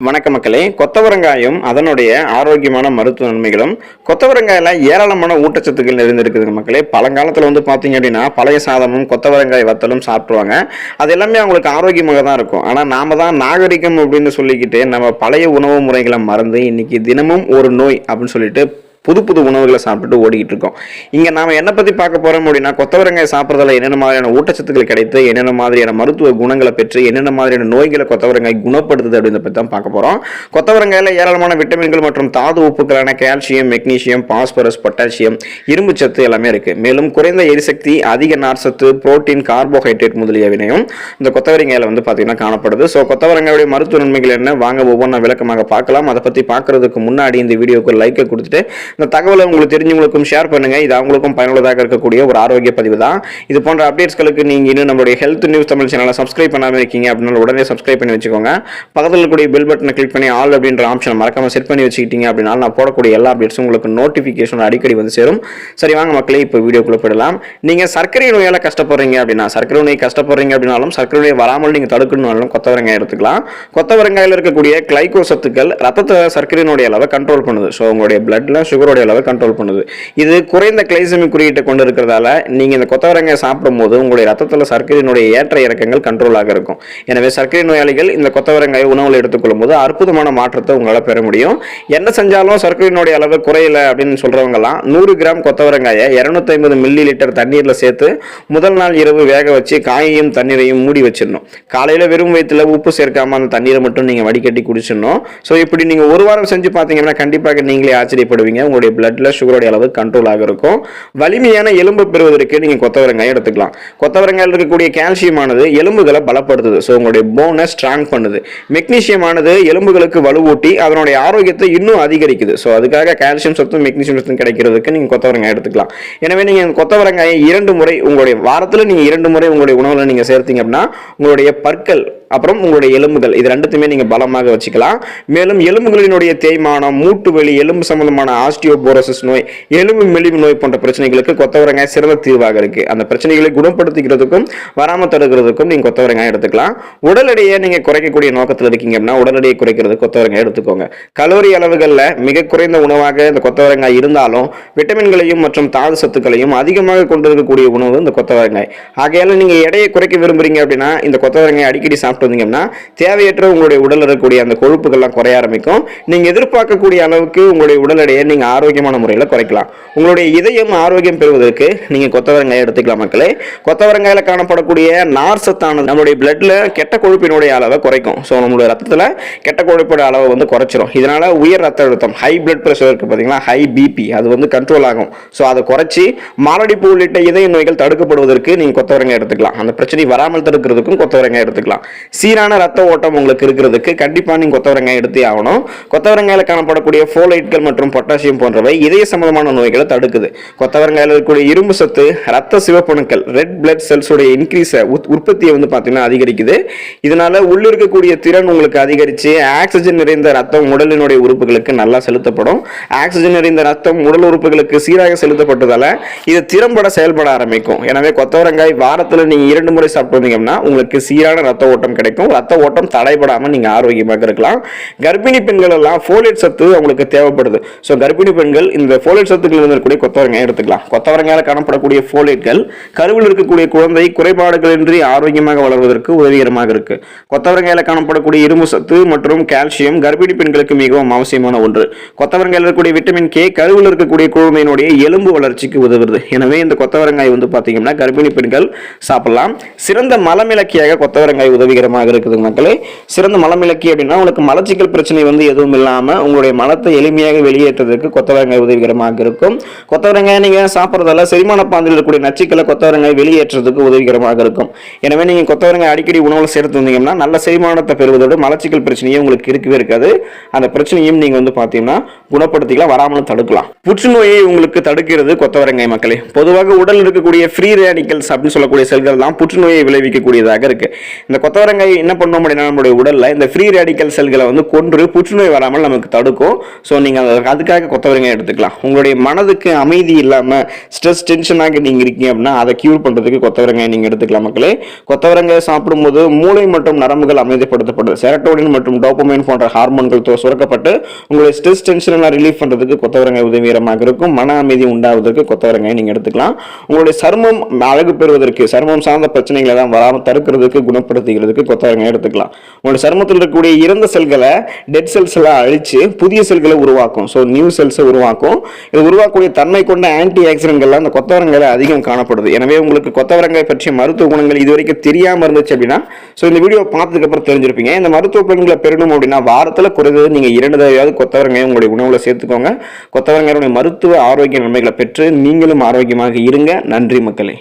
வணக்க மக்களே. கொத்தவரங்காயும் அதனுடைய ஆரோக்கியமான மருத்துவ நன்மைகளும் கொத்தவரங்காயில் ஏராளமான ஊட்டச்சத்துக்கள் நிறைந்திருக்குதுங்க மக்களே. பழங்காலத்தில் வந்து பார்த்தீங்க அப்படின்னா பழைய சாதமும் கொத்தவரங்காய் வத்தலும் சாப்பிட்ருவாங்க அது எல்லாமே அவங்களுக்கு ஆரோக்கியமாக தான் இருக்கும். ஆனால் நாம தான் நாகரிகம் அப்படின்னு சொல்லிக்கிட்டு நம்ம பழைய உணவு முறைகளை மறந்து இன்னைக்கு தினமும் ஒரு நோய் அப்படின்னு சொல்லிட்டு புது புது உணவுகளை சாப்பிட்டுட்டு ஓடிக்கிட்டு இருக்கோம். இங்கே நாம் என்ன பற்றி பார்க்க போகிறோம் அப்படின்னா கொத்தவரங்காய் சாப்பிட்றதுல என்னென்ன மாதிரியான ஊட்டச்சத்துக்கள் கிடைத்து என்னென்ன மாதிரியான மருத்துவ குணங்களை பெற்று என்னென்ன மாதிரியான நோய்களை கொத்தவரங்காய் குணப்படுத்துது அப்படின்றத பற்றி தான் பார்க்க போகிறோம் கொத்தவரங்காயில் ஏராளமான விட்டமின்கள் மற்றும் தாது உப்புக்களான கால்சியம் மெக்னீசியம் பாஸ்பரஸ் பொட்டாசியம் இரும்பு சத்து எல்லாமே இருக்குது மேலும் குறைந்த எரிசக்தி அதிக நார்ச்சத்து புரோட்டீன் கார்போஹைட்ரேட் முதலியவினையும் இந்த கொத்தவரங்காயில் வந்து பார்த்தீங்கன்னா காணப்படுது. ஸோ கொத்தவரங்காயுடைய மருத்துவ நன்மைகள் என்ன? வாங்க ஒவ்வொன்றா விளக்கமாக பார்க்கலாம். அதை பற்றி பார்க்குறதுக்கு முன்னாடி இந்த வீடியோக்கு லைக்கை கொடுத்துட்டு இந்த தகவலை உங்களுக்கு தெரிஞ்சவங்களுக்கும் ஷேர் பண்ணுங்கள் இது அவங்களுக்கும் பயனுள்ளதாக இருக்கக்கூடிய ஒரு ஆரோக்கிய பதிவு தான். இது போன்ற அப்டேட்ஸ்களுக்கு நீங்கள் இன்னும் நம்மளுடைய ஹெல்த் நியூஸ் தமிழ் சேனலை சப்ஸ்கிரைப் பண்ணாமல் இருக்கீங்க அப்படின்னா உடனே சப்ஸ்கிரைப் பண்ணி வச்சுக்கோங்க. பக்கத்தில் இருக்கக்கூடிய பெல் பட்டனை கிளிக் பண்ணி ஆல் அப்படின்ற ஆப்ஷனை மறக்காமல் செட் பண்ணி வச்சுக்கிட்டீங்க அப்படின்னா நான் போடக்கூடிய எல்லா அப்டேட்ஸும் உங்களுக்கு நோட்டிஃபிகேஷன் அடிக்கடி வந்து சேரும். சரி வாங்க மக்களே இப்போ வீடியோக்குள்ளே போயிடலாம். நீங்கள் சர்க்கரை நோயால் கஷ்டப்படுறீங்க அப்படின்னா சர்க்கரை நோய் கஷ்டப்படுறீங்க அப்படின்னாலும் சர்க்கரை நோய் வராமல் நீங்கள் தடுக்கணும்னாலும் கொத்தவரங்காய் எடுத்துக்கலாம். கொத்தவரங்காயில் இருக்கக்கூடிய கிளைகோ சத்துக்கள் ரத்தத்தை சர்க்கரையினுடைய அளவை கண்ட்ரோல் பண்ணுது. ஸோ உங்களுடைய பிளட்ல சுகருடைய அளவை கண்ட்ரோல் பண்ணுது. இது குறைந்த கிளைசமிக் குறியீட்டை கொண்டு இருக்கிறதால நீங்கள் இந்த கொத்தவரங்காய் சாப்பிடும்போது உங்களுடைய ரத்தத்தில் சர்க்கரையினுடைய ஏற்ற இறக்கங்கள் கண்ட்ரோலாக இருக்கும். எனவே சர்க்கரை நோயாளிகள் இந்த கொத்தவரங்காய் உணவில் எடுத்துக்கொள்ளும் போது அற்புதமான மாற்றத்தை உங்களால் பெற முடியும். என்ன செஞ்சாலும் சர்க்கரையினுடைய அளவு குறையலை அப்படின்னு சொல்கிறவங்கலாம் நூறு கிராம் கொத்தவரங்காயை இரநூத்தி ஐம்பது மில்லி லிட்டர் தண்ணீரில் சேர்த்து முதல் நாள் இரவு வேக வச்சு காயையும் தண்ணீரையும் மூடி வச்சிடணும். காலையில் வெறும் வயிற்றுல உப்பு சேர்க்காம அந்த தண்ணீரை மட்டும் நீங்கள் வடிகட்டி குடிச்சிடணும். ஸோ இப்படி நீங்கள் ஒரு வாரம் செஞ்சு பார்த்தீங்கன்னா கண்டிப்பாக நீங்களே ஆச்சரியப்படுவீங்க. உங்களுடைய பிளட்ல சுகருடைய அளவு கண்ட்ரோலாக இருக்கும். வலிமையான எலும்பு பெறுவதற்கு நீங்கள் கொத்தவரங்காய் எடுத்துக்கலாம். கொத்தவரங்காயில் இருக்கக்கூடிய கால்சியம் ஆனது எலும்புகளை பலப்படுத்துது. ஸோ உங்களுடைய போனை ஸ்ட்ராங் பண்ணுது. மெக்னீசியம் ஆனது எலும்புகளுக்கு வலுவூட்டி அதனுடைய ஆரோக்கியத்தை இன்னும் அதிகரிக்குது. ஸோ அதுக்காக கால்சியம் சத்தும் மெக்னீசியம் சத்தும் கிடைக்கிறதுக்கு நீங்கள் கொத்தவரங்காய் எடுத்துக்கலாம். எனவே நீங்கள் கொத்தவரங்காயை இரண்டு முறை உங்களுடைய வாரத்தில் நீங்கள் இரண்டு முறை உங்களுடைய உணவில் நீங்கள் சேர்த்தீங்க அப்படின்னா உங்களுடைய பற்கள் அப்புறம் உங்களுடைய எலும்புகள். இது ரெண்டுத்தையுமே நீங்கள் பலமாக வச்சுக்கலாம். மேலும் எலும்புகளினுடைய தேய்மானம் மூட்டு வலி எலும்பு சம்பந்தமான ஆஸ்டியோபோரோசிஸ் நோய் எலும்பு மெலிவு நோய் போன்ற பிரச்சனைகளுக்கு கொத்தவரங்காய் சிறந்த தீர்வாக இருக்குது அந்த பிரச்சனைகளை குணப்படுத்திக்கிறதுக்கும் வராமல் தடுக்கிறதுக்கும் நீங்கள் கொத்தவரங்காய் எடுத்துக்கலாம். உடல் எடையை நீங்கள் குறைக்கக்கூடிய நோக்கத்தில் இருக்கீங்க அப்படின்னா உடல் எடையை குறைக்கிறது கொத்தவரங்காய் எடுத்துக்கோங்க. கலோரி அளவுகளில் மிக குறைந்த உணவாக இந்த கொத்தவரங்காய் இருந்தாலும் விட்டமின்களையும் மற்றும் தாது சத்துக்களையும் அதிகமாக கொண்டிருக்கக்கூடிய உணவு இந்த கொத்தவரங்காய். ஆகையால் நீங்கள் எடையை குறைக்க விரும்புகிறீங்க அப்படின்னா இந்த கொத்தவரங்காய் அடிக்கடி சாப்பிட்டு வந்தீங்கன்னா தேவையற்ற உங்களுடைய உடல் இருக்கக்கூடிய அந்த கொழுப்புகள்லாம் குறைய ஆரம்பிக்கும். நீங்கள் எதிர்பார்க்கக்கூடிய அளவுக்கு உங்களுடைய உடல் எடையை நீங்கள் ஆரோக்கியமான முறையில் குறைக்கலாம். உங்களுடைய இதயம் ஆரோக்கியம் பெறுவதற்கு நீங்கள் கொத்தவரங்காயை எடுத்துக்கலாம் மக்களே. கொத்தவரங்காயில் காணப்படக்கூடிய நார் சத்தானது நம்மளுடைய பிளட்ல கெட்ட கொழுப்பினுடைய அளவை குறைக்கும். ஸோ நம்மளுடைய ரத்தத்தில் கெட்ட கொழுப்போட அளவை வந்து குறைச்சிரும். இதனால உயர் ரத்த அழுத்தம் ஹை பிளட் ப்ரெஷர் இருக்குது பார்த்தீங்களா ஹை பிபி அது வந்து கண்ட்ரோல் ஆகும். ஸோ அதை குறைச்சி மாரடைப்பு உள்ளிட்ட இதய நோய்கள் தடுக்கப்படுவதற்கு நீங்கள் கொத்தவரங்காய் எடுத்துக்கலாம். அந்த பிரச்சனை வராமல் தடுக்கிறதுக்கும் கொத்தவரங்காய் எடுத்துக்கலாம். சீரான ரத்த ஓட்டம் உங்களுக்கு இருக்கிறதுக்கு கண்டிப்பாக நீங்கள் கொத்தவரங்காய் எடுத்தே ஆகணும். கொத்தவரங்காயில் காணப்படக்கூடிய ஃபோலைட்கள் மற்றும் பொட்டாசியம் போன்றவை இதய சம்பந்தமான நோய்களை தடுக்குது. கொத்தவரங்காயில் இருக்கக்கூடிய இரும்பு சத்து ரத்த சிவப்பணுக்கள் ரெட் பிளட் செல்ஸோடைய இன்க்ரீஸை உற்பத்தியை வந்து பார்த்தீங்கன்னா அதிகரிக்குது. இதனால உள்ளிருக்கக்கூடிய திறன் உங்களுக்கு அதிகரித்து ஆக்சிஜன் நிறைந்த ரத்தம் உடலினுடைய உறுப்புகளுக்கு நல்லா செலுத்தப்படும். ஆக்சிஜன் நிறைந்த ரத்தம் உடல் உறுப்புகளுக்கு சீராக செலுத்தப்பட்டதால் இது திறம்பட செயல்பட ஆரம்பிக்கும். எனவே கொத்தவரங்காய் வாரத்தில் நீங்கள் இரண்டு முறை சாப்பிட்டு வந்தீங்கன்னா உங்களுக்கு சீரான ரத்த ஓட்டம் கிடைக்கும். ரத்த ஓட்டம் தடைபடாமல் நீங்கள் ஆரோக்கியமாக இருக்கலாம். கர்ப்பிணி பெண்கள் எல்லாம் ஃபோலேட் சத்து அவங்களுக்கு தேவைப்படுது. ஸோ கர்ப்பிணி பெண்கள் இந்த ஃபோலேட் சத்துக்கள் இருக்கக்கூடிய கொத்தவரங்காய் எடுத்துக்கலாம். கொத்தவரங்காயில் காணப்படக்கூடிய ஃபோலேட்கள் கருவில் இருக்கக்கூடிய குழந்தை குறைபாடுகளின்றி ஆரோக்கியமாக வளர்வதற்கு உதவிகரமாக இருக்கு. கொத்தவரங்காயில் காணப்படக்கூடிய இரும்பு சத்து மற்றும் கால்சியம் கர்ப்பிணி பெண்களுக்கு மிகவும் அவசியமான ஒன்று. கொத்தவரங்காயில் இருக்கக்கூடிய விட்டமின் கே கருவில் இருக்கக்கூடிய குழந்தையினுடைய எலும்பு வளர்ச்சிக்கு உதவுது எனவே இந்த கொத்தவரங்காய் வந்து பார்த்தீங்கன்னா கர்ப்பிணி பெண்கள் சாப்பிடலாம். சிறந்த மலமிளக்கியாக கொத்தவரங்காய் உதவிகரமாக இருக்குது மக்களே. சிறந்த மலமிளக்கி அப்படின்னா உங்களுக்கு மலச்சிக்கல் பிரச்சனை வந்து எதுவும் இல்லாமல் உங்களுடைய மலத்தை எளிமையாக வெளியேற்றுறதுக்கு கொத்தவரங்காய் உதவிகரமாக இருக்கும். கொத்தவரங்காய் நீங்கள் சாப்பிட்றதால செரிமான பாந்தில் இருக்கக்கூடிய நச்சுக்களை கொத்தவரங்காய் வெளியேற்றுறதுக்கு உதவிகரமாக இருக்கும். எனவே நீங்கள் கொத்தவரங்காய் அடிக்கடி உணவில் சேர்த்து வந்தீங்கன்னா நல்ல செரிமானத்தை பெறுவதோடு மலச்சிக்கல் பிரச்சனையும் உங்களுக்கு இருக்கவே இருக்காது. அந்த பிரச்சனையும் நீங்கள் வந்து பார்த்தீங்கன்னா குணப்படுத்திக்கலாம் வராமலும் தடுக்கலாம். புற்றுநோயை உங்களுக்கு தடுக்கிறது கொத்தவரங்காய் மக்களே. பொதுவாக உடல் இருக்கக்கூடிய ஃப்ரீ ரேடிக்கல்ஸ் அப்படின்னு சொல்லக்கூடிய செல்கள் தான் புற்றுநோயை விளைவிக்கக்கூடியதாக இருக்கு. இந்த கொத்தவரங்காய் கொத்தவரங்காய் என்ன பண்ணோம் அப்படின்னா நம்மளுடைய உடலில் இந்த ஃப்ரீ ரேடிக்கல் செல்களை வந்து கொன்று புற்றுநோய் வராமல் நமக்கு தடுக்கும். ஸோ நீங்கள் அதுக்காக கொத்தவரங்காய் எடுத்துக்கலாம். உங்களுடைய மனதுக்கு அமைதி இல்லாமல் ஸ்ட்ரெஸ் டென்ஷனாக நீங்கள் இருக்கீங்க அப்படின்னா அதை க்யூர் பண்ணுறதுக்கு கொத்தவரங்காய் நீங்கள் எடுத்துக்கலாம் மக்களே. கொத்தவரங்காய் சாப்பிடும்போது மூளை மற்றும் நரம்புகள் அமைதிப்படுத்தப்படுது. செரட்டோனின் மற்றும் டோப்பமைன் போன்ற ஹார்மோன்கள் சுரக்கப்பட்டு உங்களுடைய ஸ்ட்ரெஸ் டென்ஷனெல்லாம் ரிலீஃப் பண்ணுறதுக்கு கொத்தவரங்காய் உதவிகரமாக இருக்கும். மன அமைதி உண்டாவதற்கு கொத்தவரங்காய் நீங்கள் எடுத்துக்கலாம். உங்களுடைய சருமம் அழகு பெறுவதற்கு சருமம் சார்ந்த பிரச்சனைகளை தான் வராமல் தடுக்கிறதுக்கு குணப்படுத்துகிறதுக்கு கொத்தவரங்காய் எடுத்துக்கலாம். உங்களோட சருமத்தில் இருக்கக்கூடிய இறந்த செல்களை டெட் செல்ஸ் எல்லாம் அழிச்சு புதிய செல்களை உருவாக்கும். ஸோ நியூ செல்ஸை உருவாக்கும். இது உருவாக்கக்கூடிய தன்மை கொண்ட ஆன்டி ஆக்சிடென்ட்கள்லாம் அந்த கொத்தவரங்காயில அதிகம் காணப்படுது. எனவே உங்களுக்கு கொத்தவரங்காய் பற்றிய மருத்துவ குணங்கள் இதுவரைக்கும் தெரியாமல் இருந்துச்சு அப்படின்னா ஸோ இந்த வீடியோ பார்த்ததுக்கு அப்புறம் தெரிஞ்சிருப்பீங்க. இந்த மருத்துவ குணங்களை பெறணும் அப்படின்னா வாரத்தில் குறைந்தது நீங்கள் இரண்டு தடவையாவது கொத்தவரங்காய் உங்களுடைய உணவுல சேர்த்துக்கோங்க. கொத்தவரங்காயுடைய மருத்துவ ஆரோக்கிய நன்மைகளை பெற்று நீங்களும் ஆரோக்கியமாக இருங்க. நன்றி மக்களே.